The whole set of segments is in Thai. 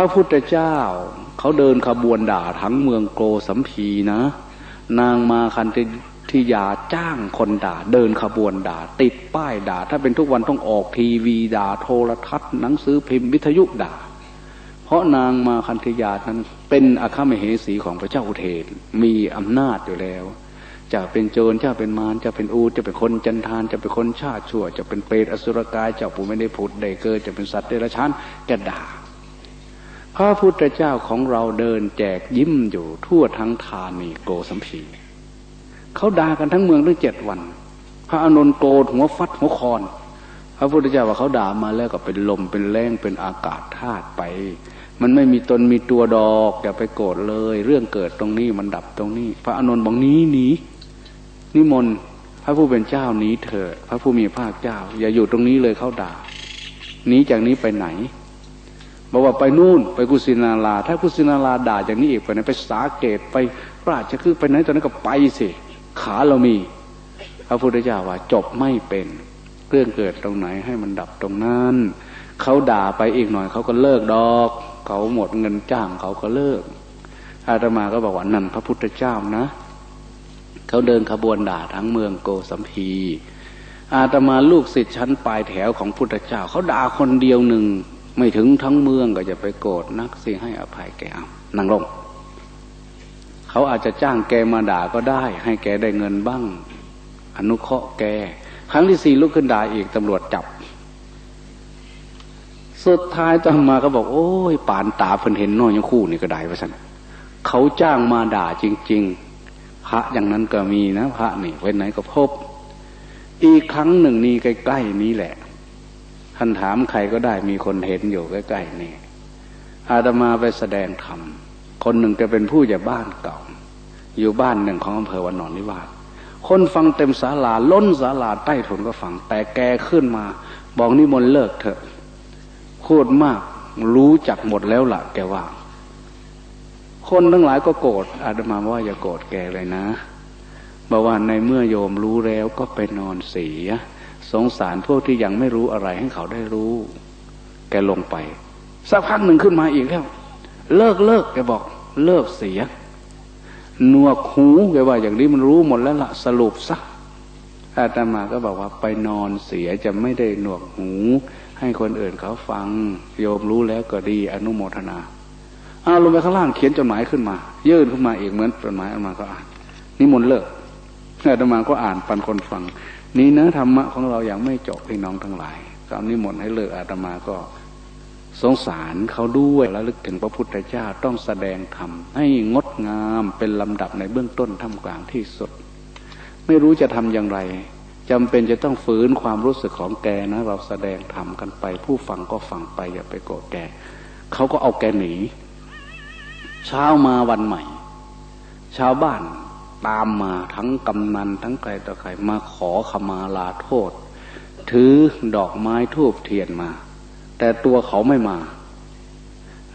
ระพุทธเจ้า เขาเดินขบวนด่าทั้งเมืองโกสัมพีนะ นางมาคันธิยาจ้างคนด่า เดินขบวนด่า ติดป้ายด่า ถ้าเป็นทุกวันต้องออกทีวีด่าโทรทัศน์หนังสือพิมพ์วิทยุด่า เพราะนางมาคันธิยานั้นเป็นอาคามเหสีของพระเจ้าอุเทนมีอำนาจอยู่แล้วจะเป็นโจรจะเป็นมารจะเป็นอูจะเป็นคนจันทานจะเป็นคนชาติชั่ว จะเป็นเปรตอสุรกายเจ้าผู้ไม่ได้ผุดได้เกิดจะเป็นสัตว์เดรัจฉานแกด่า ระพุทธเจ้าของเราเดินแจกยิ้มอยู่ทั่วทั้งธานีโกสัมพีเขาด่ากันทั้งเมืองตั้งเจ็ดวัน พระอนุนโกรธหัวฟัดหัวคอนพระพุทธเจ้าว่าเขาด่ามาแล้วก็เป็นลมเป็นแรงเป็นอากาศธาตุไป มันไม่มีตนมีตัวดอกอย่าไปโกรธเลย เรื่องเกิดตรงนี้มันดับตรงนี้ พระอนุนบอกนี้หนีนิมนต์พระผู้เป็นเจ้านี้เถิดพระผู้มีภาคเจ้า อย่าอยู่ตรงนี้เลยเขาด่าหนีจากนี้ไปไหน บอกว่าไปนู่น ไปกุสินาราถ้ากุสินาราด่าอย่างนี้อีกไปไหนไปสาเกตไปราชคือไปไหนตอนนั้นก็ไปสิขาเรามี พระพุทธเจ้าว่าจบไม่เป็น เรื่องเกิดตรงไหนให้มันดับตรงนั้นเขาด่าไปอีกหน่อยเขาก็เลิกดอก เขาหมดเงินจ้างเขาก็เลิก อาตมาก็บอกว่านั่นพระพุทธเจ้านะเขาเดินขบวนด่าทั้งเมืองโกสัมพี อาตมาลูกศิษย์ชั้นปลายแถวของพุทธเจ้าเขาด่าคนเดียวหนึ่ง ไม่ถึงทั้งเมืองก็จะไปโกรธนักสิให้อภัยแกเอานั่งลง เขาอาจจะจ้างแกมาด่าก็ได้ ให้แกได้เงินบ้าง อนุเคราะห์แก ครั้งที่สี่ลุกขึ้นด่าอีกตำรวจจับ สุดท้ายตำมาก็บอก โอ้ยป่านตาเพิ่นเห็นน้อยยังคู่นี่ก็ได้ไปสันเขาจ้างมาด่าจริง ๆ พระอย่างนั้นก็มีนะ พระนี่ไว้ไหนก็พบ อีกครั้งหนึ่งนี่ใกล้ๆนี้แหละ ท่านถามใครก็ได้มีคนเห็นอยู่ใกล้ๆนี่อาตมาไปแสดงธรรมคนหนึ่งจะเป็นผู้ใหญ่บ้านเก่า อยู่บ้านหนึ่งของอำเภอวันนอนนิวาสคนฟังเต็มศาลาล้นศาลาใต้ถุนก็ฟัง แต่แกขึ้นมา บอกนิมนต์เลิกเถอะพูดมากรู้จักหมดแล้วล่ะ แกว่า คนทั้งหลายก็โกรธอาตมาว่าอย่าโกรธแกเลยนะบอกว่าในเมื่อโยมรู้แล้วก็ไปนอนเสีย สงสารพวกที่ยังไม่รู้อะไรให้เขาได้รู้ แกลงไป สักพักหนึ่งขึ้นมาอีกแล้ว เลิกเลิกแกบอก เลิกเสียหนวกหูแกว่าอย่างนี้มันรู้หมดแล้วละสรุปซะอาตมาก็บอกว่าไปนอนเสียจะไม่ได้หนวกหู ให้คนอื่นเขาฟัง โยมรู้แล้วก็ดีอนุโมทนาเอาลงไปข้างล่างเขียนจดหมายขึ้นมา ยื่นขึ้นมาอีกเหมือนจดหมายอาตมาก็อ่านนิมนต์เลิกอาตมาก็อ่านปันคนฟัง นี่นะธรรมะของเราอย่างไม่จบพี่น้องทั้งหลายคำนิมนต์ให้เลิกอาตมาก็สงสารเขาด้วยแล้วลึกถึงพระพุทธเจ้าต้องแสดงธรรมให้งดงามเป็นลำดับในเบื้องต้นท่ามกลางที่สุด ไม่รู้จะทำอย่างไรจำเป็นจะต้องฝืนความรู้สึกของแกนะ เราแสดงธรรมกันไป ผู้ฟังก็ฟังไปอย่าไปโกรธแกเขาก็เอาแกหนี เช้ามาวันใหม่ ชาวบ้าน ตามมาทั้งกำนันทั้งใครต่อใครมาขอขมาลาโทษ ถือดอกไม้ทูบเทียนมา แต่ตัวเขาไม่มา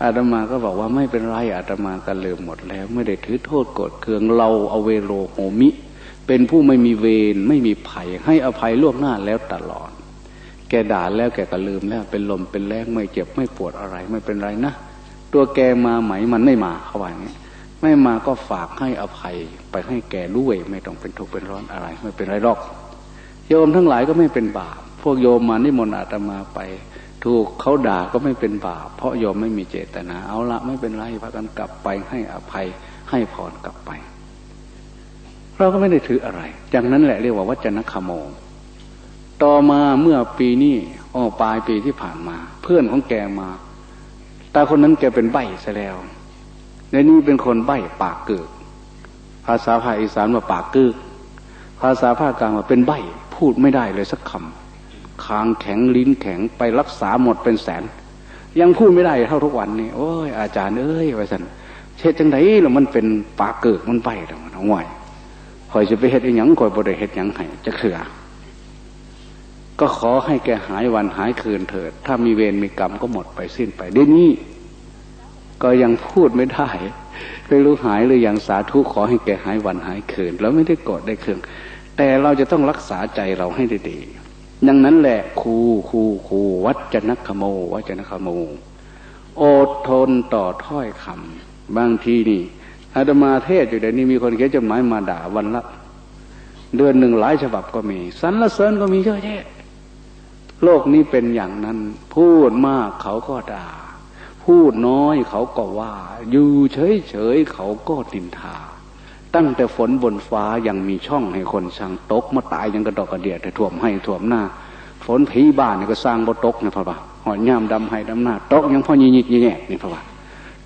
อาตมาก็บอกว่าไม่เป็นไรอาตมาก็ลืมหมดแล้ว ไม่ได้ถือโทษกดเคืองเราเอาเวโรโหมิ เป็นผู้ไม่มีเวรไม่มีภัย ให้อภัยล่วงหน้าแล้วตลอด แกด่าแล้วแกก็ลืมแล้ว เป็นลมเป็นแรงไม่เจ็บไม่ปวดอะไรไม่เป็นไรนะตัวแกมาไหมมันไม่มาเขาว่าอย่างนี้ ไม่มาก็ฝากให้อภัยไปให้แก่ด้วย ไม่ต้องเป็นทุกข์เป็นร้อนอะไร ไม่เป็นไรหรอก โยมทั้งหลายก็ไม่เป็นบาป พวกโยมมานิมนต์อาตมาไป ถูกเขาด่าก็ไม่เป็นบาป เพราะโยมไม่มีเจตนา เอาละไม่เป็นไรพากันกลับไปให้อภัยให้พรกลับไป เราก็ไม่ได้ถืออะไรจากนั้นแหละเรียกว่าวัจนคโมต่อมาเมื่อปีนี้อ๋อปลายปีที่ผ่านมา เพื่อนของแกมาตาคนนั้นแกเป็นใบซะแล้ว ในนี้เป็นคนใบ้ปากเกิดภาษาภาคอีสานว่าปากเกิดภาษาภาคกลางว่าเป็นใบ้พูดไม่ได้เลยสักคำคางแข็งลิ้นแข็งไปรักษาหมดเป็นแสน ยังพูดไม่ได้เท่าทุกวันนี้โอ้ยอาจารย์เอ้ยไว้สันเช็ดจังไดแล้วมันเป็นปากเกิดมันใบ้แล้วมันห่วยคอยจะไปเห็ดอย่างคอยบริเห็ดอย่างไห้จะเถื่อก็ขอให้แกหายวันหายคืนเถิด ถ้ามีเวรมีกรรมก็หมดไปสิ้นไปเดี๋ยวนี้ ก็ยังพูดไม่ได้ไม่รู้หายหรือยังสาธุขอให้แกหายวันหายคืนแล้วไม่ได้กดได้เครื่อง แต่เราจะต้องรักษาใจเราให้ดีๆดังนั้นแหละครูครูครูวัจนคโม วัจนคโมอดทนต่อถ้อยคำบางทีนี่อาตมาเทศอยู่เดี๋ยวนี้มีคนเขียนจดหมายมาด่าวันละ เดือนหนึ่งหลายฉบับก็มีสรรเสริญก็มีเยอะแยะโลกนี้เป็นอย่างนั้น พูดมากเขาก็ด่า พูดน้อยเขาก็ว่า อยู่เฉยเฉยเขาก็ตินทา ตั้งแต่ฝนบนฟ้ายังมีช่องให้คนช่างตกมาตายยังกระดอกกระเดียดแต่ถ่วมให้ถ่วมหน้า ฝนผีบ้านก็สร้างบ่ตกนะพ่อป่าหอยย่ามดำให้ดำหน้า ตกยังพ่อยิยิกยิงแงนี่พ่อป่า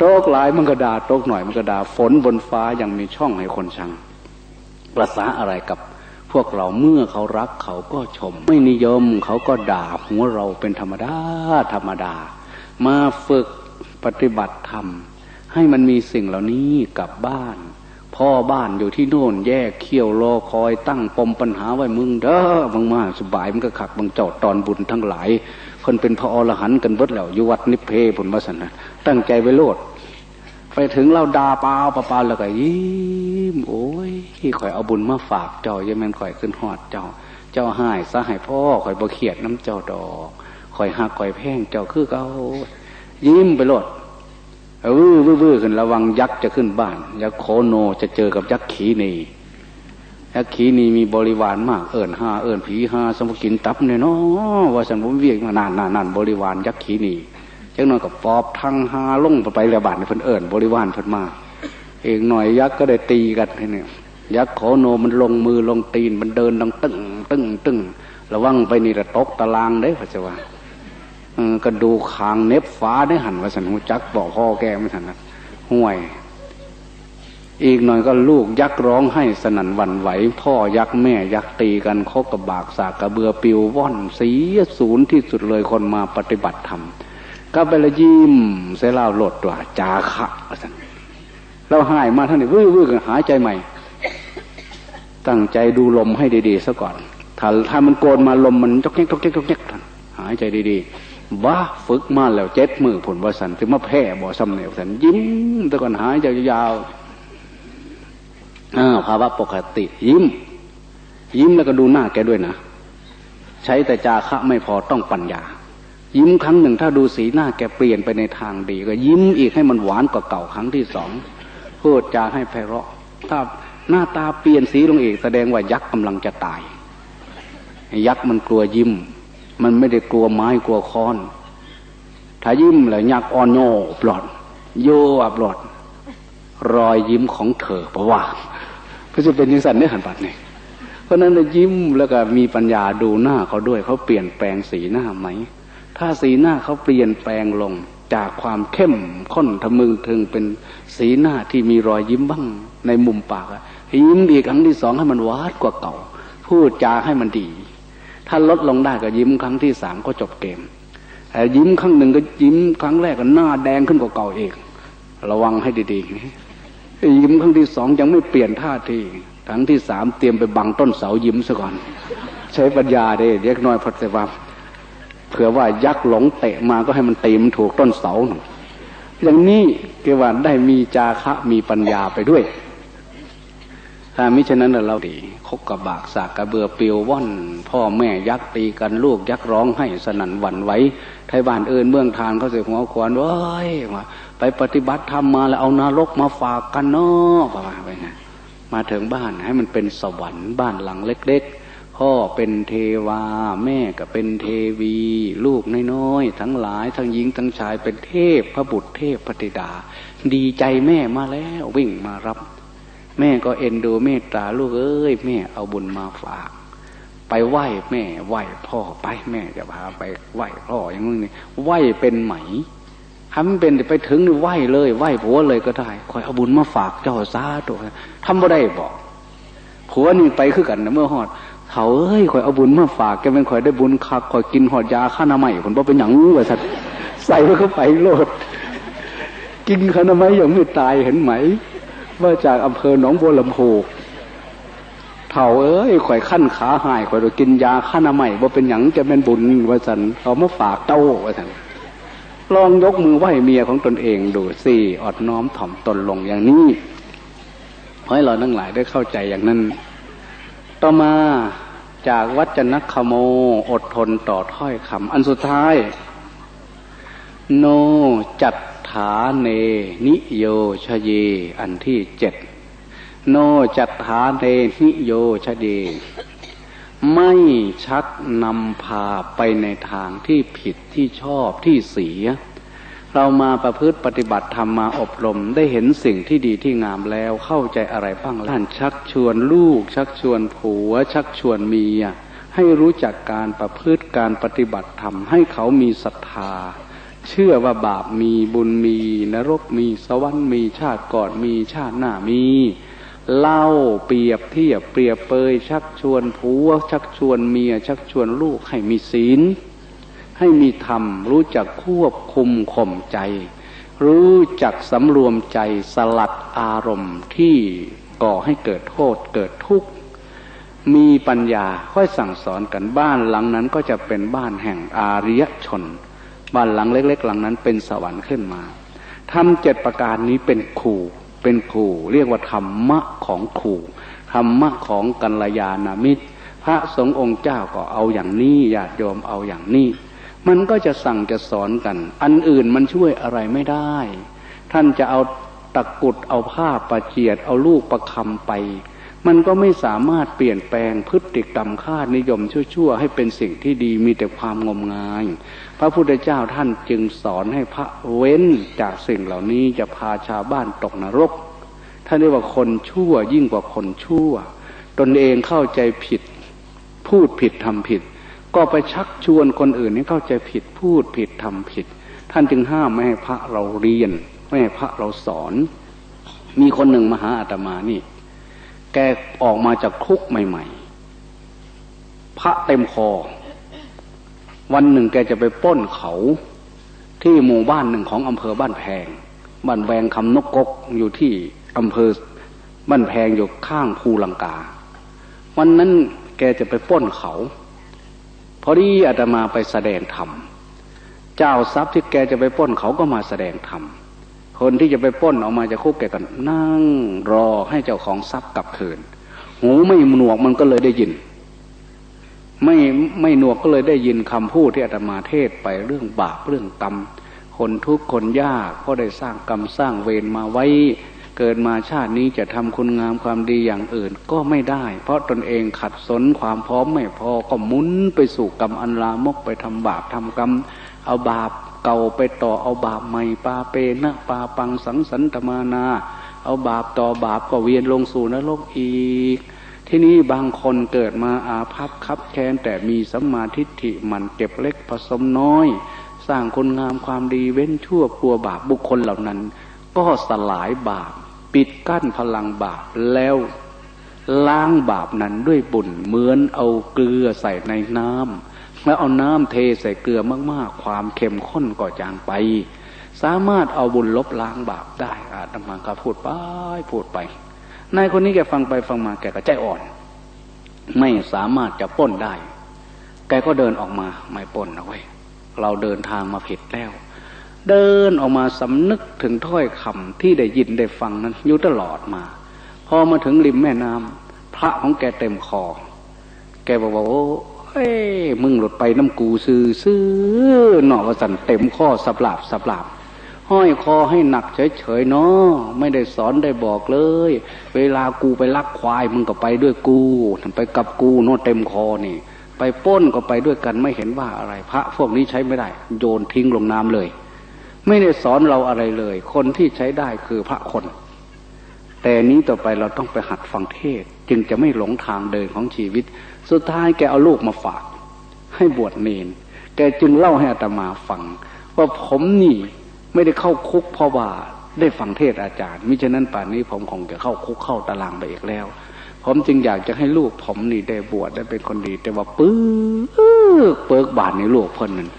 ตกหลายมันก็ด่าตกหน่อยมันก็ด่าฝนบนฟ้ายังมีช่องให้คนช่างภาษาอะไรกับพวกเราเมื่อเขารักเขาก็ชม ไม่นิยมเขาก็ด่าหัวเราเป็นธรรมดาธรรมดา มาฝึก ปฏิบัติธรรม ให้มันมีสิ่งเหล่านี้กลับบ้าน พ่อบ้านอยู่ที่โน่นแยกเขี้ยวรอคอยตั้งปมปัญหาไว้มึงเด้อมึงมาสบายมันก็ขักบังเจ้าตอนบุญทั้งหลายคนเป็นพระอรหันต์กันเบิดแล้วอยู่วัดนิเพผลวสันะตั้งใจไว้โลดไปถึงเราดาเปล่าเปล่าแล้วก็ยิ้มโอ้ยข่อยเอาบุญมาฝากเจ้ายังแม่นข่อยขึ้นหอดเจ้า เจ้าหายซะให้พ่อข่อยบ่เขียดน้ำเจ้าดอกข่อยหักข่อยแพงเจ้าคือเก่า ยิ้มไปโลดเออวื้อวื้อขึ้นระวังยักษ์จะขึ้นบ้านยักษ์โคโนจะเจอกับยักษ์ขีนียักษ์ขีนีมีบริวารมากเอิญหาเอิญผีหาสมุกินตับเนี่ยเนาะว่าสันผมเวียกมานานนานนานบริวารยักษ์ขีนีจังหน่อยกับปอบทางหาลงไปเระบาดในเพิ่นเอิญบริวารเพิ่นมาเองหน่อยยักษ์ก็ได้ตีกันเนี่ยยักษ์โคโนมันลงมือลงตีนมันเดินดังตึ้งตึ้งตึ้งระวังไปนี่ระตกตารางได้พระเจ้าว่า กระดูคางเน็บฟ้าได้หันว่าสันหูจักบอกพ่อแกไม่ทันนะห่วย อีกหน่อยก็ลูกยักร้องให้สนั่นวันไหว พ่อยักแม่ยักตีกันโคกกระบากสากกระเบือปิวว่อนเสียศูนย์ที่สุดเลยคนมาปฏิบัติธรรมก็ไปละยิ้มเสลาหลดตัวจาขะวาสันเราหายมาท่านนี่วื้อวื้อกันหายใจใหม่ ตั้งใจดูลมให้ดีๆซะก่อนถ้าถ้ามันโกนมาลมมันจกแจ๊กจกแจ๊กจกแจ๊กหายใจดีๆ ว่าฝึกมาแล้วเจ็ดมือผลวสันถึงมาแพ้บ่อซ้ำเหนียวสันยิ้มแต่ก่อนหายยาวอ่าภาวะปกติ ยิ้ม ยิ้มแล้วก็ดูหน้าแกด้วยนะ ใช้แต่จาคะไม่พอต้องปัญญา ยิ้มครั้งหนึ่งถ้าดูสีหน้าแกเปลี่ยนไปในทางดี ก็ยิ้มอีกให้มันหวานกว่าเก่าครั้งที่สองพูดจาให้ไพเราะ ถ้าหน้าตาเปลี่ยนสีลงอีกแสดงว่ายักษ์กำลังจะตาย ยักษ์มันกลัวยิ้ม มันไม่ได้กลัวไม้กลัวค้อน ถ้ายิ้มแล้วยักอ่อนโยปลอด โยปลอด รอยยิ้มของเธอเพราะว่าเพื่อจะเป็นยิสันเนื้อหันปัดเนี่ยเพราะนั้นยิ้มแล้วก็มีปัญญาดูหน้าเขาด้วยเขาเปลี่ยนแปลงสีหน้าไหม ถ้าสีหน้าเขาเปลี่ยนแปลงลงจากความเข้มข้นทะมึงถึงเป็นสีหน้าที่มีรอยยิ้มบ้างในมุมปากยิ้มอีกครั้งที่สองให้มันวาดกว่าเก่า พูดจาให้มันดี ถ้าลดลงได้ก็ยิ้มครั้งที่สามก็จบเกมแต่ยิ้มครั้งหนึ่งก็ยิ้มครั้งแรกก็หน้าแดงขึ้นกว่าเก่าเองระวังให้ดีๆยิ้มครั้งที่สองยังไม่เปลี่ยนท่าทีครั้งที่สามเตรียมไปบังต้นเสายิ้มซะก่อน ใช้ปัญญาเด้เล็กน้อยพัดเสวาเผื่อว่ายักษ์หลงเตะมาก็ให้มันตีมถูกต้นเสาหนึ่งอย่างนี้เกว่าได้มีจาคะมีปัญญาไปด้วย ถ้ามิฉะนั้นเราดีคบกับบากสากกระเบือเปียวว่อน พ่อแม่ยักตีกันลูกยักร้องให้สนั่นหวั่นไหวไทยบ้านเอิญเมืองทานเขาเสียหัวขวานว้ยมาไปปฏิบัติธรรมมาแล้วเอานารกมาฝากกันเนาะประมาณไปไงมาถึงบ้านให้มันเป็นสวรรค์บ้านหลังเล็ก ๆ พ่อเป็นเทวา แม่ก็เป็นเทวี ลูกน้อยๆทั้งหลายทั้งหญิงทั้งชายเป็นเทพพระบุตรเทพปฏิดา ดีใจแม่มาแล้ววิ่งมารับ แม่ก็เอ็นดูเมตตาลูกเอ้ยแม่เอาบุญมาฝาก ไปไหว้แม่ไหว้พ่อไปแม่จะพาไปไหว้พ่ออย่างนี้ไหว้เป็นไหมทำเป็นไปถึงไหว้เลยไหว้ผัวเลยก็ได้คอยเอาบุญมาฝากเจ้าซาตัวทำบ่ได้บอกผัวนี่ไปคือกันนะเมื่อหอดเขาเอ้ยคอยเอาบุญมาฝากแกเป็นคอยได้บุญคักคอยกินหอดยาข้านามัยคนบ่เป็นอย่างงู้สัตว์ใส่เข้าไปโลดกินข้านามัยยังไม่ตายเห็นไหม ว่าจากอำเภอหนองบัวลำพูเถ่าเอ้ยข่อยขั้นขาหายข่อยโดยกินยาข้านามัยว่าเป็นอย่างจะเป็นบุญว่าสันเอามาฝากเต้าว่าสันลองยกมือไหว้เมียของตนเองดูสิอดน้อมถ่อมตนลงอย่างนี้ให้เราทั้งหลายได้เข้าใจอย่างนั้น ต่อมาจากวัจนคโม อดทนต่อถ้อยคำอันสุดท้าย โนจัต ฐาเน นิโยชเย อันที่เจ็ดโนจัตฐาเนนิโยชเย ไม่ชักนำพาไปในทางที่ผิดที่ชอบที่เสีย เรามาประพฤติปฏิบัติธรรมมาอบรมได้เห็นสิ่งที่ดีที่งามแล้วเข้าใจอะไรบ้างท่านชักชวนลูก ชักชวนผัว ชักชวนเมียให้รู้จักการประพฤติการปฏิบัติธรรมให้เขามีศรัทธา เชื่อว่าบาปมีบุญมี นรกมีสวรรค์มีชาติก่อนมีชาติหน้ามี เล่าเปรียบเทียบเปรียบเปยชักชวนผัวชักชวนเมีย ชักชวนลูกให้มีศีล ให้มีธรรม รู้จักควบคุมข่มใจ รู้จักสำรวมใจสลัดอารมณ์ที่ก่อให้เกิดโทษเกิดทุกข์มีปัญญาค่อยสั่งสอนกันบ้านหลังนั้นก็จะเป็นบ้านแห่งอาริยชน บ้านหลังเล็ก ๆ หลังนั้นเป็นสวรรค์ขึ้นมาทำเจ็ดประการนี้เป็นครูเป็นครูเรียกว่าธรรมะของครูธรรมะของกัลยาณมิตร พระสงฆ์องค์เจ้าก็เอาอย่างนี้ญาติโยมเอาอย่างนี้ มันก็จะสั่งจะสอนกัน อันอื่นมันช่วยอะไรไม่ได้ ท่านจะเอาตะกุดเอาผ้าประเจียดเอาลูกประคำไป มันก็ไม่สามารถเปลี่ยนแปลงพฤติกรรมค่านิยมชั่วๆให้เป็นสิ่งที่ดีมีแต่ความงมงาย พระพุทธเจ้าท่านจึงสอนให้พระเว้นจากสิ่งเหล่านี้จะพาชาวบ้านตกนรก ท่านเรียกว่าคนชั่วยิ่งกว่าคนชั่ว ตนเองเข้าใจผิด พูดผิดทำผิด ก็ไปชักชวนคนอื่นให้เข้าใจผิดพูดผิดทำผิด ท่านจึงห้ามไม่ให้พระเราเรียน ไม่ให้พระเราสอน มีคนหนึ่งมาหาอาตมานี่ แกออกมาจากคุกใหม่ ๆ พระเต็มคอ วันหนึ่งแกจะไปป้นเขาที่หมู่บ้านหนึ่งของอำเภอบ้านแพงบ้านแวงคำนกกกอยู่ที่อำเภอบ้านแพงอยู่ข้างภูลังกา วันนั้นแกจะไปป้นเขาพอดีอาตมาไปแสดงธรรมเจ้าทรัพย์ที่แกจะไปป้นเขาก็มาแสดงธรรมคนที่จะไปป้นออกมาจากคุกแกก็นั่งรอให้เจ้าของทรัพย์กลับคืน หูไม่หนวกมันก็เลยได้ยิน ไม่ไม่หนวกก็เลยได้ยินคำพูดที่อาตมาเทศไปเรื่องบาปเรื่องกรรม คนทุกข์คนยากเพราะได้สร้างกรรมสร้างเวรมาไว้ เกิดมาชาตินี้จะทำคุณงามความดีอย่างอื่นก็ไม่ได้ เพราะตนเองขัดสนความพร้อมไม่พอก็มุนไปสู่กรรมอันลามกไปทำบาปทำกรรม เอาบาปเก่าไปต่อเอาบาปใหม่ปาเปนะปาปังสังสันตมานา เอาบาปต่อบาปก็เวียนลงสู่นรกอีก ที่นี้บางคนเกิดมาอาภัพคับแค้นแต่มีสัมมาทิฏฐิมันเก็บเล็กผสมน้อย สร้างคุณงามความดีเว้นชั่วกลัวบาปบุคคลเหล่านั้น ก็สลายบาป ปิดกั้นพลังบาปแล้วล้างบาปนั้นด้วยบุญเหมือนเอาเกลือใส่ในน้ำแล้วเอาน้ำเทใส่เกลือมากๆ ความเข้มข้นก็จางไป สามารถเอาบุญลบล้างบาปได้อาตมาก็พูดไปพูดไป นายคนนี้แกฟังไปฟังมาแกก็ใจอ่อน ไม่สามารถจะป้นได้ แกก็เดินออกมาไม่ป้นเอาไว้ เราเดินทางมาผิดแล้ว เดินออกมาสำนึกถึงถ้อยคำที่ได้ยินได้ฟังนั้นอยู่ตลอดมา พอมาถึงริมแม่น้ำพระของแกเต็มคอ แกบอกว่าโอ้เอ้ยมึงหลุดไปน้ำกูซื้อซื้อหนอวสันเต็มข้อสับหลาบสับหลาบ ห้อยคอให้หนักเฉยๆเนาะไม่ได้สอนได้บอกเลย เวลากูไปลักควายมึงก็ไปด้วยกูไปกับกูโน่เต็มคอนี่ ไปป้นก็ไปด้วยกันไม่เห็นว่าอะไร พระพวกนี้ใช้ไม่ได้ โยนทิ้งลงน้ำเลย ไม่ได้สอนเราอะไรเลย คนที่ใช้ได้คือพระคน แต่นี้ต่อไปเราต้องไปหัดฟังเทศ จึงจะไม่หลงทางเดินของชีวิต สุดท้ายแกเอาลูกมาฝาก ให้บวชเนนแกจึงเล่าให้อาตมาฟัง ว่าผมนี่ ไม่ได้เข้าคุกเพราะว่าได้ฟังเทศอาจารย์ มิฉะนั้นป่านนี้ผมคงจะเข้าคุกเข้าตารางไปอีกแล้ว ผมจึงอยากจะให้ลูกผมนี่ได้บวชได้เป็นคนดี แต่ว่าปื้อเปิกบาทในลูกคนนั้น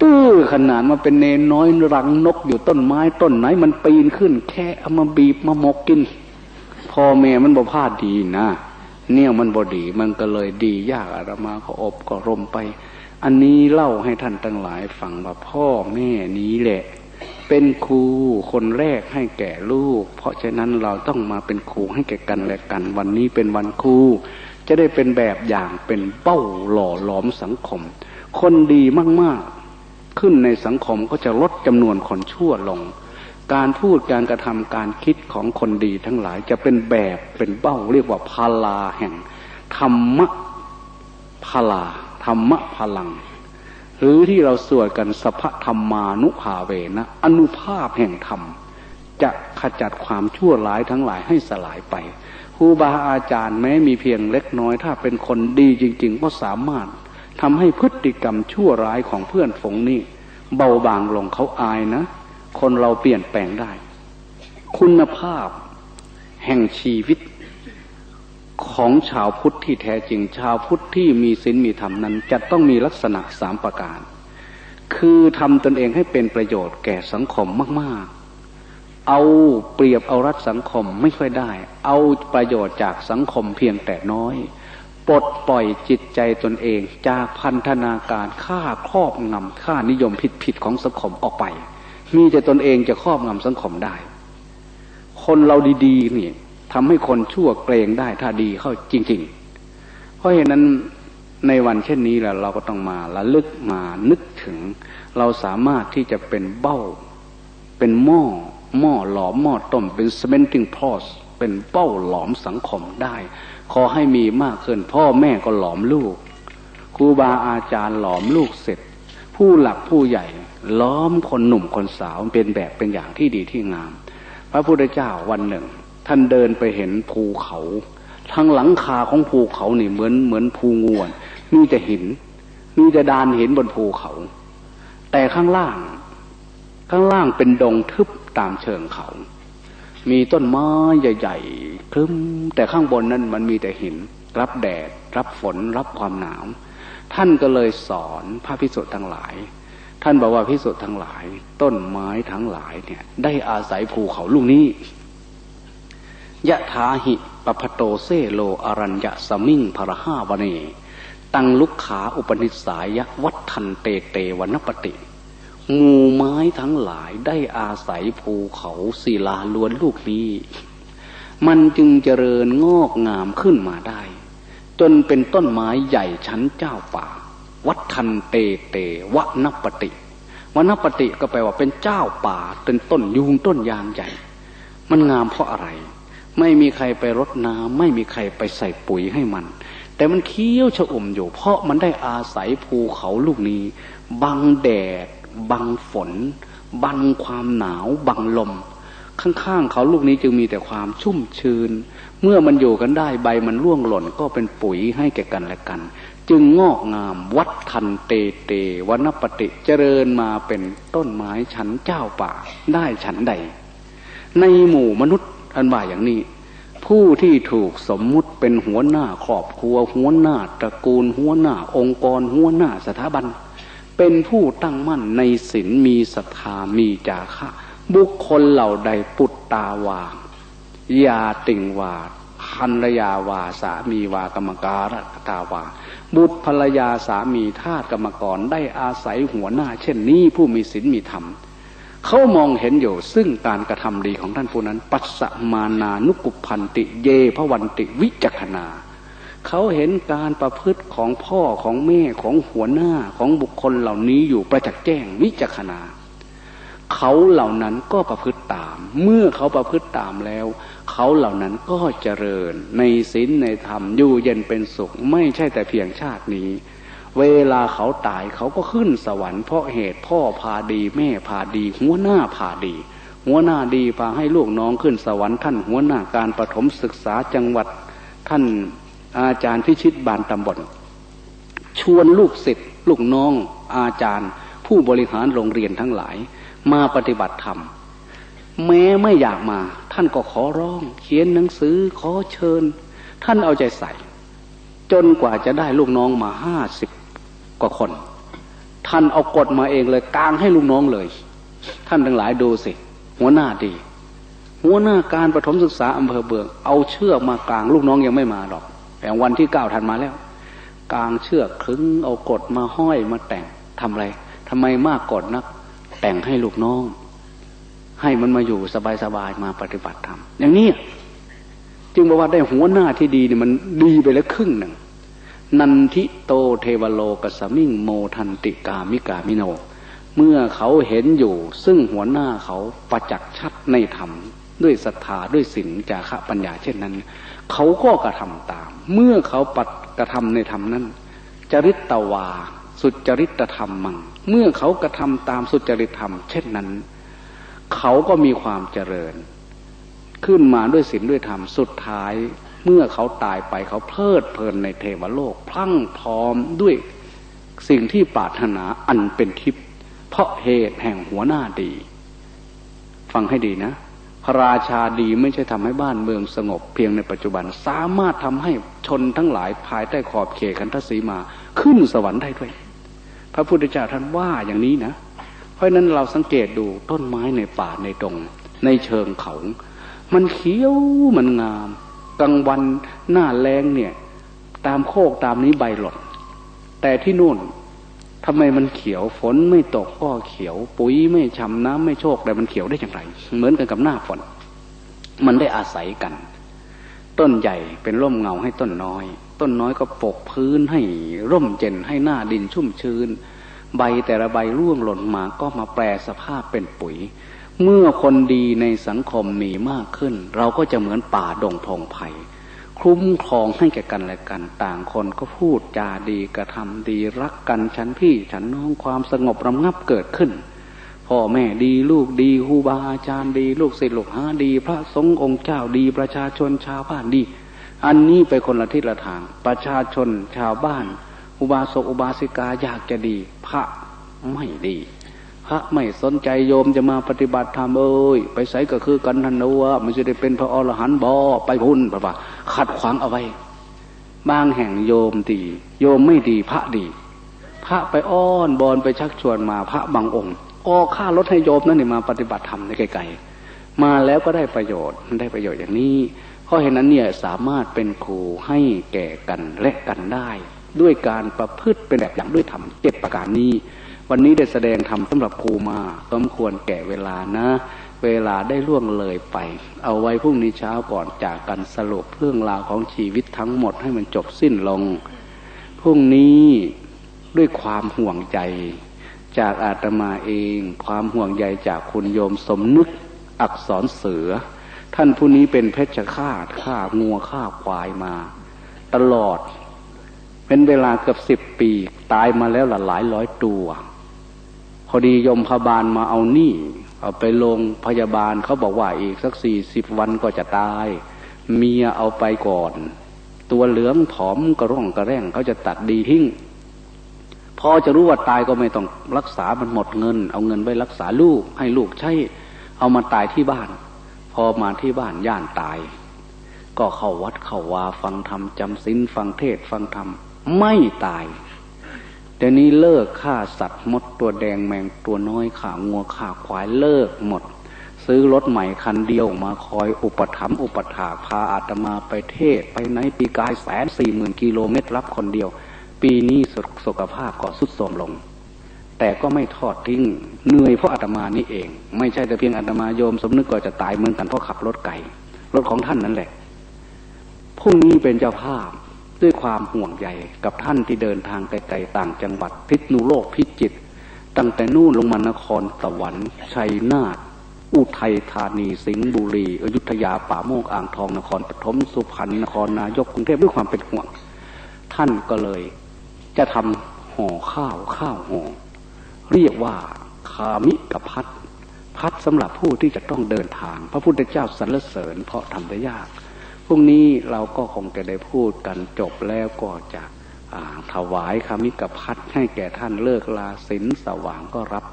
ดื้อขนาดมาเป็นเนนน้อยรังนกอยู่ต้นไม้ต้นไหนมันปีนขึ้น แค่เอามาบีบมาหมกกินพ่อแม่มันบ่พลาดดีนะเนี่ยมันบ่ดีมันก็เลยดียากอาตมาก็อบก็รมไป อันนี้เล่าให้ท่านทั้งหลายฟังว่าพ่อแม่นี้แหละ เป็นครูคนแรกให้แก่ลูก เพราะฉะนั้นเราต้องมาเป็นครูให้แก่กันและกัน วันนี้เป็นวันครูจะได้เป็นแบบอย่างเป็นเป้าหล่อหลอมสังคม คนดีมากๆ ขึ้นในสังคมก็จะลดจำนวนคนชั่วลง การพูดการกระทำการคิดของคนดีทั้งหลายจะเป็นแบบเป็นเบ้าเรียกว่าพาลาแห่งธรรมะพาลาธรรมะพลัง หรือที่เราสวดกันสภธรรมานุภาเวนะ อนุภาพแห่งธรรม จะขจัดความชั่วร้ายทั้งหลายให้สลายไปครูบาอาจารย์แม้มีเพียงเล็กน้อย ถ้าเป็นคนดีจริง ๆ ก็สามารถทำให้พฤติกรรมชั่วร้ายของเพื่อนฝงนี่เบาบางลงเขาอายนะ คนเราเปลี่ยนแปลงได้ คุณภาพแห่งชีวิต ของชาวพุทธที่แท้จริง ชาวพุทธที่มีศีลมีธรรมนั้น จะต้องมีลักษณะสามประการ คือทำตนเองให้เป็นประโยชน์แก่สังคมมาก ๆ เอาเปรียบเอารัดสังคมไม่ค่อยได้ เอาประโยชน์จากสังคมเพียงแต่น้อยปลดปล่อยจิตใจตนเองจากพันธนาการฆ่าครอบงำค่านิยมผิดๆของสังคมออกไป มีแต่ตนเองจะครอบงำสังคมได้ คนเราดีๆนี่ ทำให้คนชั่วเกรงได้ถ้าดีเข้าจริง ๆ เพราะเหตุนั้นในวันเช่นนี้แหละเราก็ต้องมาละลึกมานึกถึง เราสามารถที่จะเป็นเบ้า เป็นหม้อหม้อหลอมหม้อต้มเป็น cementing pot เป็นเป้าหลอมสังคมได้ ขอให้มีมากขึ้น พ่อแม่ก็หลอมลูกครูบาอาจารย์หลอมลูกเสร็จ ผู้หลักผู้ใหญ่ล้อมคนหนุ่มคนสาวเป็นแบบเป็นอย่างที่ดีที่งาม พระพุทธเจ้าวันหนึ่ง ท่านเดินไปเห็นภูเขาทั้งหลังคาของภูเขานี่เหมือนเหมือนภูงวนมีแต่หิน มีแต่ดานเห็นบนภูเขา แต่ข้างล่าง ข้างล่างเป็นดงทึบตามเชิงเขา มีต้นไม้ใหญ่ๆคลึ้มแต่ข้างบนนั้นมันมีแต่หิน รับแดด รับฝน รับความหนาว ท่านก็เลยสอนพระพิสุทธ์ทั้งหลาย ท่านบอกว่าพิสุทธ์ทั้งหลาย ต้นไม้ทั้งหลายเนี่ย ได้อาศัยภูเขาลูกนี้ ยะถาหิปปโตเซโลอรัญญสมิงพระห้าวเน ตังลุกขาอุปนิสัยวัฏทันเตเตวนปติหมู่ไม้ทั้งหลายได้อาศัยภูเขาศิลาล้วนลูกนี้ มันจึงเจริญงอกงามขึ้นมาได้ จนเป็นต้นไม้ใหญ่ชั้นเจ้าป่า วัดทันเตเตวะนปติวนปติก็แปลว่าเป็นเจ้าป่าเป็นต้นยูงต้นยางใหญ่ มันงามเพราะอะไร ไม่มีใครไปรดน้ำไม่มีใครไปใส่ปุ๋ยให้มัน แต่มันเคี้ยวชะอมอยู่ เพราะมันได้อาศัยภูเขาลูกนี้ บังแดด บังฝน บังความหนาว บังลม ข้างๆเขาลูกนี้จึงมีแต่ความชุ่มชื้น เมื่อมันอยู่กันได้ใบมันร่วงหล่นก็เป็นปุ๋ยให้แก่กันและกัน จึงงอกงามวัดทันเตเตวนปฏิเจริญมาเป็นต้นไม้ชั้นเจ้าป่าได้ชั้นใด ในหมู่มนุษย์ อันว่าอย่างนี้ ผู้ที่ถูกสมมุติเป็นหัวหน้าครอบครัว หัวหน้าตระกูล หัวหน้า องค์กร หัวหน้าสถาบัน เป็นผู้ตั้งมั่นในศีลมีศรัทธามีจาคะ บุคคลเหล่าใดปุตตาวายาติงวาคันรยาวาสามีวากรรมการตาวา บุตรภรรยาสามีทาสกรรมกรได้อาศัยหัวหน้า เช่นนี้ผู้มีศีลมีธรรม เขามองเห็นอยู่ซึ่งการกระทำดีของท่านผู้นั้น ปัสสมานานุกุพันติ เยพวันติวิจักนา เขาเห็นการประพฤติของพ่อของแม่ของหัวหน้าของบุคคลเหล่านี้อยู่ประจักษ์แจ้งวิจักนา เขาเหล่านั้นก็ประพฤติตาม เมื่อเขาประพฤติตามแล้ว เขาเหล่านั้นก็เจริญ ในศีลในธรรมอยู่เย็นเป็นสุขไม่ใช่แต่เพียงชาตินี้ เวลาเขาตายเขาก็ขึ้นสวรรค์เพราะเหตุพ่อพาดี แม่พาดี หัวหน้าพาดี หัวหน้าดีพาให้ลูกน้องขึ้นสวรรค์ท่านหัวหน้าการประถมศึกษาจังหวัด ท่านอาจารย์พิชิตบานตำบลชวนลูกศิษย์ลูกน้องอาจารย์ ผู้บริหารโรงเรียนทั้งหลาย มาปฏิบัติธรรมแม้ไม่อยากมา ท่านก็ขอร้อง เขียนหนังสือขอเชิญ ท่านเอาใจใส่ จนกว่าจะได้ลูกน้องมาห้าสิบ กว่าคน ท่านเอากฎมาเองเลยกลางให้ลูกน้องเลย ท่านทั้งหลายดูสิ หัวหน้าดี หัวหน้าการประถมศึกษาอำเภอเบือง เอาเชือกมากลางลูกน้องยังไม่มาหรอก แต่วันที่เก้าทันมาแล้ว กลางเชือกคลึงเอากดมาห้อยมาแต่งทำอะไรทำไมมากกดนัก แต่งให้ลูกน้อง ให้มันมาอยู่สบายๆมาปฏิบัติธรรมอย่างนี้จึงบอกว่าได้หัวหน้าที่ดีเนี่ยมันดีไปแล้วครึ่งหนึ่ง นันทิโตเทวโลกสมิงโมทันติกามิกามิโน เมื่อเขาเห็นอยู่ ซึ่งหัวหน้าเขาประจักษ์ชัดในธรรม ด้วยศรัทธาด้วยศีลจาระปัญญาเช่นนั้น เขาก็กระทำตาม เมื่อเขาปัดกระทำในธรรมนั้น จริตตวา สุจริตธรรมมัง เมื่อเขากระทำตามสุจริตธรรม เช่นนั้น เขาก็มีความเจริญ ขึ้นมาด้วยศีลด้วยธรรมสุดท้าย เมื่อเขาตายไปเขาเพลิดเพลินในเทวโลก พลั่งพร้อมด้วยสิ่งที่ปรารถนาอันเป็นทิพย์เพราะเหตุแห่งหัวหน้าดี ฟังให้ดีนะ พระราชาดีไม่ใช่ทำให้บ้านเมืองสงบเพียงในปัจจุบัน สามารถทำให้ชนทั้งหลายภายใต้ขอบเขตคันทศีมาขึ้นสวรรค์ได้ด้วย พระพุทธเจ้าท่านว่าอย่างนี้นะ เพราะนั้นเราสังเกตดูต้นไม้ในป่าในตรง ในเชิงเขา มันเขียวมันงาม กลางวันหน้าแรงเนี่ย ตามโคกตามนี้ใบหล่นแต่ที่นู่นทำไมมันเขียวฝนไม่ตกก็เขียว ปุ๋ยไม่ชำน้ำไม่โชคแต่มันเขียวได้อย่างไร เหมือนกันกับหน้าฝน มันได้อาศัยกัน ต้นใหญ่เป็นร่มเงาให้ต้นน้อย ต้นน้อยก็ปกพื้นให้ร่มเจนให้หน้าดินชุ่มชื้น ใบแต่ละใบร่วงหล่นมาก็มาแปลสภาพเป็นปุ๋ย เมื่อคนดีในสังคมมีมากขึ้น เราก็จะเหมือนป่าดงพงไผ่คุ้มครองให้แก่กันและกัน ต่างคนก็พูดจาดีกระทำดีรักกันฉันพี่ฉันน้องความสงบรำงับเกิดขึ้น พ่อแม่ดีลูกดีครูบาอาจารย์ดีลูกศิษย์ลูกหาดี พระสงฆ์องค์เจ้าดีประชาชนชาวบ้านดี อันนี้ไปคนละทิศละทาง ประชาชนชาวบ้าน อุบาสกอุบาสิกาอยากจะดี พระไม่ดี พระไม่สนใจโยมจะมาปฏิบัติธรรมเอ้ยไปใส่ก็คือกันทันวะมันจะได้เป็นพระอรหันต์บอไปพุ่นพระว่าขัดขวางเอาไว้ บางแห่งโยมดี โยมไม่ดีพระดี พระไปอ้อนบอนไปชักชวนมาพระบางองค์ก็ค่ารถให้โยมนั่นนี่มาปฏิบัติธรรมในไกลๆมาแล้วก็ได้ประโยชน์ได้ประโยชน์อย่างนี้เพราะเห็นนั้นเนี่ยสามารถเป็นครูให้แก่กันและกันได้ ด้วยการประพฤติเป็นแบบอย่างด้วยธรรมเจ็ดประการนี้ วันนี้ได้แสดงธรรมสำหรับครูมาสมควรแก่เวลานะ เวลาได้ล่วงเลยไป เอาไว้พรุ่งนี้เช้าก่อนจากกันสรุปเรื่องราวของชีวิตทั้งหมดให้มันจบสิ้นลง พรุ่งนี้ด้วยความห่วงใจจากอาตมาเอง ความห่วงใยจากคุณโยมสมนึกอักษรเสือ ท่านผู้นี้เป็นเพชฌฆาตฆ่างัวฆ่าควายมา ตลอด เป็นเวลาเกือบสิบปี ตายมาแล้วหลายร้อยตัว พอดียมพบาลมาเอานี่เอาไปลงพยาบาลเขาบอกว่าอีกสักสี่สิบวันก็จะตาย เมียเอาไปก่อน ตัวเหลืองผอมกระร่องกระแร่งเขาจะตัดดีทิ้งพอจะรู้ว่าตายก็ไม่ต้องรักษามันหมดเงิน เอาเงินไปรักษาลูกให้ลูกใช้เอามาตายที่บ้าน พอมาที่บ้านย่านตาย ก็เข้าวัดเข้าวาฟังธรรมจำศีลฟังเทศฟังธรรมไม่ตาย เดี๋ยวนี้เลิกฆ่าสัตว์มดตัวแดงแมงตัวน้อยขางัวขาควายเลิกหมด ซื้อรถใหม่คันเดียวมาคอยอุปถัมภ์อุปถาพาอาตมาไปเทศ ไปไหนปีกายแสนสี่หมื่นกิโลเมตรรับคนเดียว ปีนี้สุขภาพก็สุดโทรมลงแต่ก็ไม่ทอดทิ้งเหนื่อยเพราะอาตมานี่เอง ไม่ใช่แต่เพียงอาตมาโยมสมนึกก็จะตายเหมือนกันเพราะขับรถไก่รถของท่านนั่นแหละพรุ่งนี้เป็นเจ้าภาพ ด้วยความห่วงใยกับท่านที่เดินทางไกลๆต่างจังหวัดพิษณุโลกพิจิตรตั้งแต่นู่นลงมานครสวรรค์ชัยนาทอุทัยธานีสิงห์บุรีอยุธยาป่าโมกอ่างทองนครปฐมสุพรรณนครนายกกรุงเทพด้วยความเป็นห่วง ท่านก็เลยจะทำห่อข้าวข้าวห่อเรียกว่าคามิกพัดพัดสำหรับผู้ที่จะต้องเดินทาง พระพุทธเจ้าสรรเสริญเพราะทำได้ยาก รุ่งนี้เราก็คงจะได้พูดกันจบแล้วก็จะถวายคำนิกพัดให้แก่ท่านเลิกลาสินสว่างก็รับ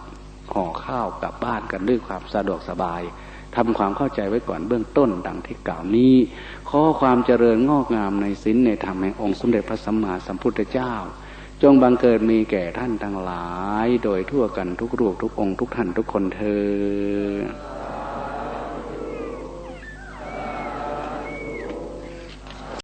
ห่อข้าวกลับบ้านกันด้วยความสะดวกสบายทำความเข้าใจไว้ก่อนเบื้องต้นดังที่กล่าวนี้ข้อความเจริญงอกงามในสินในธรรมแห่งองค์สมเด็จพระสัมมาสัมพุทธเจ้า จงบังเกิดมีแก่ท่านทั้งหลาย โดยทั่วกันทุกรูปทุกองค์ทุกท่านทุกคนเธอ